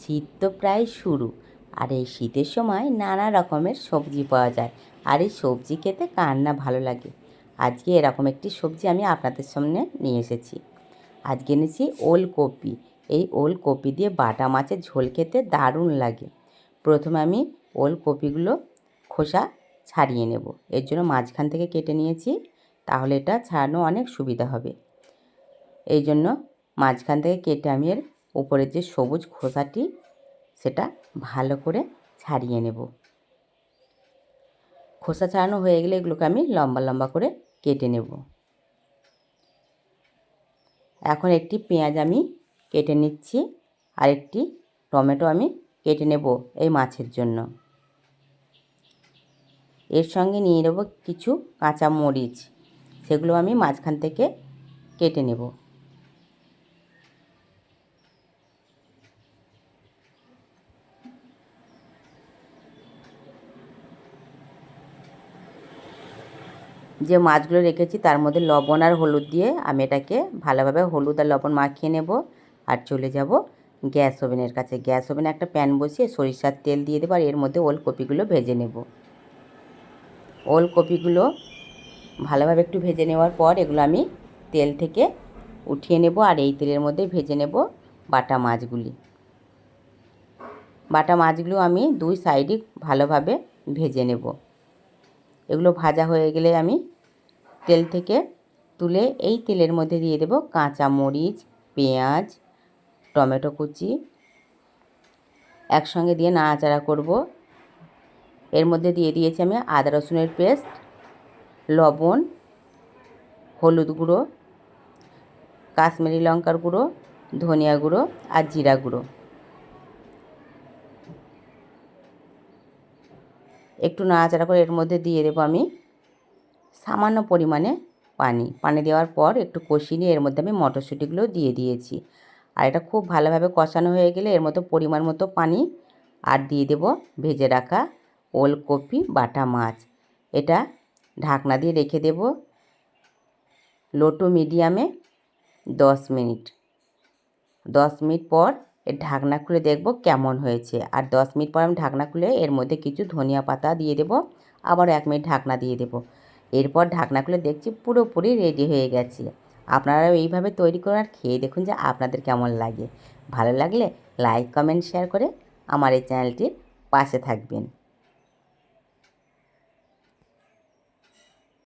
শীত তো প্রায় শুরু। আর এই শীতের সময় নানা রকমের সবজি পাওয়া যায়। আর এই সবজি খেতে কার না ভালো লাগে? আজকে এরকম একটি সবজি আমি আপনাদের সামনে নিয়ে এসেছি। আজকে এনেছি ওলকপি। এই ওলকপি দিয়ে বাটা মাছের ঝোল খেতে দারুণ লাগে। প্রথমে আমি ওলকপিগুলো খোসা ছাড়িয়ে নেব। এর জন্য মাঝখান থেকে কেটে নিয়েছি। তাহলে এটা ছাড়ানো অনেক সুবিধা হবে। এই জন্য মাঝখান থেকে কেটে আমি এর উপরের যে সবুজ খোসাটি, সেটা ভালো করে ছাড়িয়ে নেব। খোসা ছাড়ানো হয়ে গেলে এগুলোকে আমি লম্বা লম্বা করে কেটে নেব। এখন একটি পেঁয়াজ আমি কেটে নিচ্ছি, আর একটি টমেটো আমি কেটে নেব এই মাছের জন্য। এর সঙ্গে নিয়ে নেব কিছু কাঁচা মরিচ সেগুলো আমি মাঝখান থেকে কেটে নেব। যে মাছগুলো রেখেছি তার মধ্যে লবণ আর হলুদ দিয়ে আমি এটাকে ভালোভাবে হলুদ আর লবণ মাখিয়ে নেব আর চলে যাব গ্যাস ওভেনের কাছে। গ্যাস ওভেনে একটা প্যান বসিয়ে সরিষার তেল দিয়ে দেবো আর এর মধ্যে ওলকপিগুলো ভেজে নেব। ওলকপিগুলো ভালোভাবে একটু ভেজে নেওয়ার পর এগুলো আমি তেল থেকে উঠিয়ে নেব আর এই তেলের মধ্যে ভেজে নেব বাটা মাছগুলি। বাটা মাছগুলো আমি দুই সাইডই ভালোভাবে ভেজে নেব। এগুলো ভাজা হয়ে গেলে আমি তেল থেকে তুলে এই তেলের মধ্যে দিয়ে দেব কাঁচা মরিচ, পেঁয়াজ, টমেটো কুচি। একসঙ্গে দিয়ে নাড়াচাড়া করব। এর মধ্যে দিয়ে দিয়েছি আমি আদা রসুনের পেস্ট, লবণ, হলুদ গুঁড়ো, কাশ্মীরি লঙ্কার গুঁড়ো, ধনিয়া গুঁড়ো আর জিরা গুঁড়ো। একটু নাড়াচাড়া করে এর মধ্যে দিয়ে দেবো আমি সামান্য পরিমাণে পানি। পানি দেওয়ার পর একটু কষিয়ে নিয়ে এর মধ্যে আমি মটরশুঁটিগুলো দিয়ে দিয়েছি। আর এটা খুব ভালোভাবে কষানো হয়ে গেলে এর মতো পরিমাণ মতো পানি আর দিয়ে দেব ভেজে রাখা ওলকপি, বাটা মাছ। এটা ঢাকনা দিয়ে রেখে দেব লো টু মিডিয়ামে দশ মিনিট। দশ মিনিট পর এর ঢাকনা খুলে দেখব কেমন হয়েছে। আর দশ মিনিট পর আমি ঢাকনা খুলে এর মধ্যে কিছু ধনিয়া পাতা দিয়ে দেব। আবার এক মিনিট ঢাকনা দিয়ে দেব। এরপর ঢাকনা খুলে দেখছি পুরোপুরি রেডি হয়ে গেছে। আপনারাও এইভাবে তৈরি করে আর খেয়ে দেখুন যে আপনাদের কেমন লাগে। ভালো লাগলে লাইক কমেন্ট শেয়ার করে আমার এই চ্যানেলটির পাশে থাকবেন।